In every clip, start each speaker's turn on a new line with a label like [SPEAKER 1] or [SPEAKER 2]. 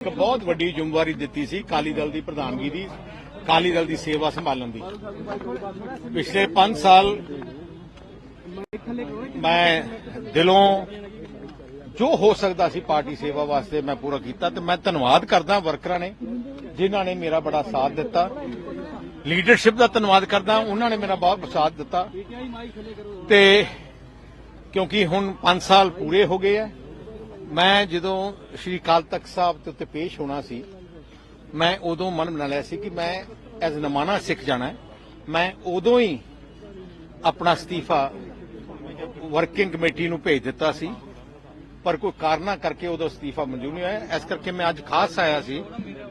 [SPEAKER 1] ਇੱਕ ਬਹੁਤ ਵੱਡੀ ਜ਼ਿੰਮੇਵਾਰੀ ਦਿੱਤੀ ਸੀ ਕਾਲੀ ਦਲ ਦੀ ਪ੍ਰਧਾਨਗੀ ਦੀ ਕਾਲੀ ਦਲ ਦੀ ਸੇਵਾ ਸੰਭਾਲਣ ਦੀ। ਪਿਛਲੇ 5 ਸਾਲ ਮੈਂ ਦਿਲੋਂ ਜੋ ਹੋ ਸਕਦਾ ਸੀ ਪਾਰਟੀ ਸੇਵਾ ਵਾਸਤੇ ਮੈਂ ਪੂਰਾ ਕੀਤਾ ਤੇ ਮੈਂ ਧੰਨਵਾਦ ਕਰਦਾ ਵਰਕਰਾਂ ਨੇ ਜਿਨ੍ਹਾਂ ਨੇ ਮੇਰਾ ਬੜਾ ਸਾਥ ਦਿੱਤਾ। ਲੀਡਰਸ਼ਿਪ ਦਾ ਧੰਨਵਾਦ ਕਰਦਾ, ਉਹਨਾਂ ਨੇ ਮੇਰਾ ਬਹੁਤ ਸਾਥ ਦਿੱਤਾ। ਤੇ ਕਿਉਂਕਿ ਹੁਣ 5 ਸਾਲ ਪੂਰੇ ਹੋ ਗਏ ਆ ਮੈਂ ਜਦੋਂ ਸ਼੍ਰੀ ਅਕਾਲ ਤਖਤ ਸਾਹਿਬ ਦੇ ਉੱਤੇ ਪੇਸ਼ ਹੋਣਾ ਸੀ, ਮੈਂ ਉਦੋਂ ਮਨ ਬਣਾ ਲਿਆ ਸੀ ਕਿ ਮੈਂ ਐਜ਼ ਨਮਾਨਾ ਸਿੱਖ ਜਾਣਾ ਮੈਂ ਉਦੋਂ ਹੀ ਆਪਣਾ ਅਸਤੀਫਾ ਵਰਕਿੰਗ ਕਮੇਟੀ ਨੂੰ ਭੇਜ ਦਿੱਤਾ ਸੀ, ਪਰ ਕੋਈ ਕਾਰਨਾ ਕਰਕੇ ਉਦੋਂ ਅਸਤੀਫਾ ਮਨਜ਼ੂਰ ਨਹੀਂ ਹੋਇਆ। ਇਸ ਕਰਕੇ ਮੈਂ ਅੱਜ ਖਾਸ ਆਇਆ ਸੀ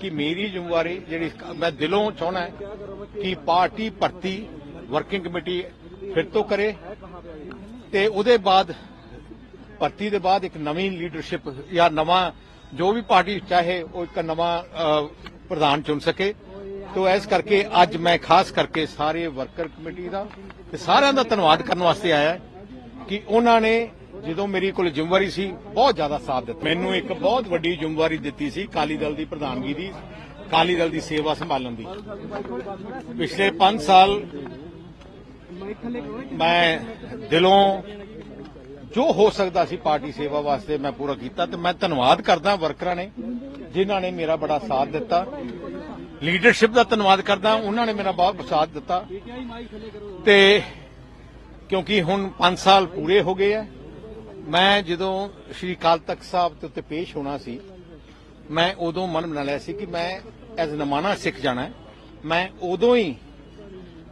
[SPEAKER 1] ਕਿ ਮੇਰੀ ਜ਼ਿੰਮੇਵਾਰੀ ਜਿਹੜੀ ਮੈਂ ਦਿਲੋਂ ਚਾਹਣਾ ਕਿ ਪਾਰਟੀ ਭਰਤੀ ਵਰਕਿੰਗ ਕਮੇਟੀ ਫਿਰ ਤੋਂ ਕਰੇ ਤੇ ਉਹਦੇ ਬਾਅਦ ਭਰਤੀ ਦੇ ਬਾਅਦ ਇੱਕ ਨਵੀਂ ਲੀਡਰਸ਼ਿਪ ਜਾਂ ਨਵਾਂ ਜੋ ਵੀ ਪਾਰਟੀ ਚਾਹੇ ਉਹ ਇੱਕ ਨਵਾਂ ਪ੍ਰਧਾਨ ਚੁਣ ਸਕੇ। ਤੋ ਇਸ ਕਰਕੇ ਅੱਜ ਮੈਂ ਖਾਸ ਕਰਕੇ ਸਾਰੇ ਵਰਕਰ ਕਮੇਟੀ ਦਾ ਤੇ ਸਾਰਿਆਂ ਦਾ ਧੰਨਵਾਦ ਕਰਨ ਵਾਸਤੇ ਆਇਆ ਕਿ ਉਹਨਾਂ ਨੇ ਜਦੋਂ ਮੇਰੀ ਕੋਲ ਜ਼ਿੰਮੇਵਾਰੀ ਸੀ, ਬਹੁਤ ਜ਼ਿਆਦਾ ਸਾਥ ਦਿੱਤਾ। ਮੈਨੂੰ ਇੱਕ ਬਹੁਤ ਵੱਡੀ ਜ਼ਿੰਮੇਵਾਰੀ ਦਿੱਤੀ ਸੀ ਕਾਲੀ ਦਲ ਦੀ ਪ੍ਰਧਾਨਗੀ ਦੀ ਕਾਲੀ ਦਲ ਦੀ ਸੇਵਾ ਸੰਭਾਲਣ ਦੀ। ਪਿਛਲੇ 5 ਸਾਲ ਮੈਂ ਦਿਲੋਂ ਜੋ ਹੋ ਸਕਦਾ ਸੀ ਪਾਰਟੀ ਸੇਵਾ ਵਾਸਤੇ ਮੈਂ ਪੂਰਾ ਕੀਤਾ ਤੇ ਮੈਂ ਧੰਨਵਾਦ ਕਰਦਾ ਵਰਕਰਾਂ ਨੇ ਜਿਨ੍ਹਾਂ ਨੇ ਮੇਰਾ ਬੜਾ ਸਾਥ ਦਿੱਤਾ। ਲੀਡਰਸ਼ਿਪ ਦਾ ਧੰਨਵਾਦ ਕਰਦਾ, ਉਹਨਾਂ ਨੇ ਮੇਰਾ ਬਹੁਤ ਸਾਥ ਦਿੱਤਾ। ਤੇ ਕਿਉਂਕਿ ਹੁਣ 5 ਸਾਲ ਪੂਰੇ ਹੋ ਗਏ ਆ, ਮੈਂ ਜਦੋਂ ਸ਼੍ਰੀ ਅਕਾਲ ਤਖਤ ਸਾਹਿਬ ਦੇ ਉੱਤੇ ਪੇਸ਼ ਹੋਣਾ ਸੀ, ਮੈਂ ਉਦੋਂ ਮਨ ਬਣਾ ਲਿਆ ਸੀ ਕਿ ਮੈਂ ਐਜ਼ ਨਮਾਨਾ ਸਿੱਖ ਜਾਣਾ ਹੈ। ਮੈਂ ਉਦੋਂ ਹੀ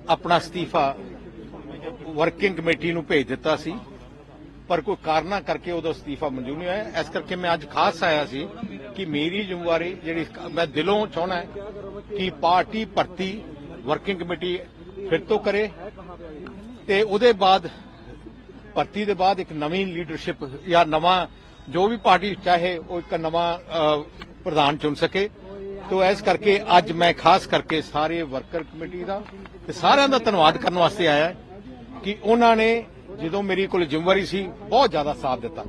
[SPEAKER 1] ਆਪਣਾ ਅਸਤੀਫਾ ਵਰਕਿੰਗ ਕਮੇਟੀ ਨੂੰ ਭੇਜ ਦਿੱਤਾ ਸੀ। ਪਰ ਕੋਈ ਕਾਰਨਾ ਕਰਕੇ ਉਹਦਾ ਅਸਤੀਫਾ ਮਨਜ਼ੂਰ ਨਹੀਂ ਹੋਇਆ। ਇਸ ਕਰਕੇ ਮੈਂ ਅੱਜ ਖਾਸ ਆਇਆ ਸੀ ਕਿ ਮੇਰੀ ਜ਼ਿੰਮੇਵਾਰੀ ਜਿਹੜੀ ਮੈਂ ਦਿਲੋਂ ਚਾਹਣਾ ਕਿ ਪਾਰਟੀ ਭਰਤੀ ਵਰਕਿੰਗ ਕਮੇਟੀ ਫਿਰ ਤੋਂ ਕਰੇ ਤੇ ਉਹਦੇ ਬਾਅਦ, ਭਰਤੀ ਦੇ ਬਾਅਦ ਇੱਕ ਨਵੀਂ ਲੀਡਰਸ਼ਿਪ ਜਾਂ ਨਵਾਂ ਜੋ ਵੀ ਪਾਰਟੀ ਚਾਹੇ ਉਹ ਇੱਕ ਨਵਾਂ ਪ੍ਰਧਾਨ ਚੁਣ ਸਕੇ। ਤੋ ਇਸ ਕਰਕੇ ਅੱਜ ਮੈਂ ਖਾਸ ਕਰਕੇ ਸਾਰੇ ਵਰਕਰ ਕਮੇਟੀ ਦਾ ਤੇ ਸਾਰਿਆਂ ਦਾ ਧੰਨਵਾਦ ਕਰਨ ਵਾਸਤੇ ਆਇਆ ਕਿ ਉਹਨਾਂ ਨੇ ਜਦੋਂ ਮੇਰੀ ਕੋਲ ਜ਼ਿੰਮੇਵਾਰੀ ਸੀ ਬਹੁਤ ਜ਼ਿਆਦਾ ਸਾਥ ਦਿੱਤਾ।